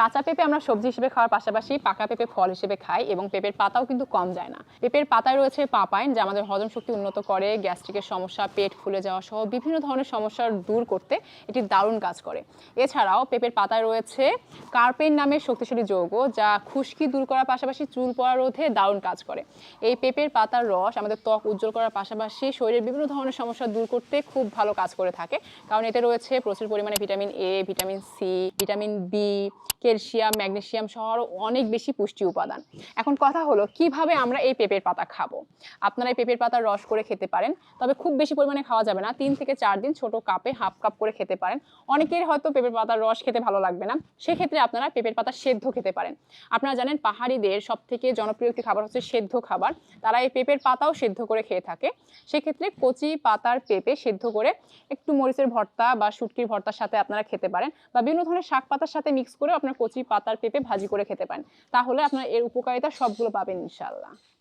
কাঁচা পেঁপে আমরা সবজি হিসেবে খাওয়ার পাশাপাশি পাকা পেঁপে ফল হিসেবে খাই এবং পেঁপের পাতাও কিন্তু কম যায় না। পেঁপের পাতায় রয়েছে পাপাইন, যা আমাদের হজম শক্তি উন্নত করে, গ্যাস্ট্রিকের সমস্যা, পেট ফুলে যাওয়া সহ বিভিন্ন ধরনের সমস্যার দূর করতে এটি দারুণ কাজ করে। এছাড়াও পেঁপের পাতায় রয়েছে কার্পেন নামের শক্তিশালী যৌগ, যা খুশকি দূর করার পাশাপাশি চুল পড়া রোধে দারুণ কাজ করে। এই পেঁপের পাতার রস আমাদের ত্বক উজ্জ্বল করার পাশাপাশি শরীরের বিভিন্ন ধরনের সমস্যা দূর করতে খুব ভালো কাজ করে থাকে। কারণ এতে রয়েছে প্রচুর পরিমাণে vitamin A vitamin C vitamin B calcium, magnesium সহ অনেক বেশি পুষ্টি উপাদান। এখন কথা হলো, কীভাবে আমরা এই পেঁপের পাতা খাব? আপনারা এই পেঁপের পাতার রস করে খেতে পারেন, তবে খুব বেশি পরিমাণে খাওয়া যাবে না। তিন থেকে চার দিন ছোট কাপে, হাফ কাপ করে খেতে পারেন। অনেকের হয়তো পেঁপের পাতার রস খেতে ভালো লাগবে না। সেক্ষেত্রে আপনারা পেঁপের পাতা সেদ্ধ খেতে পারেন। আপনারা জানেন, পাহাড়িদের সব থেকে জনপ্রিয় একটি খাবার হচ্ছে সেদ্ধ খাবার। তারা এই পেঁপের পাতাও সেদ্ধ করে খেয়ে থাকে। সেক্ষেত্রে কচি পাতার পেঁপে সেদ্ধ করে একটু মরিচের ভর্তা বা শুটকির ভর্তার সাথে আপনারা খেতে পারেন বা বিভিন্ন ধরনের শাক পাতার সাথে মিক্স করে আপনার কচি পাতার পেঁপে ভাজি করে খেতে পারেন। তাহলে আপনার এর উপকারিতা সবগুলো পাবেন ইনশাল্লাহ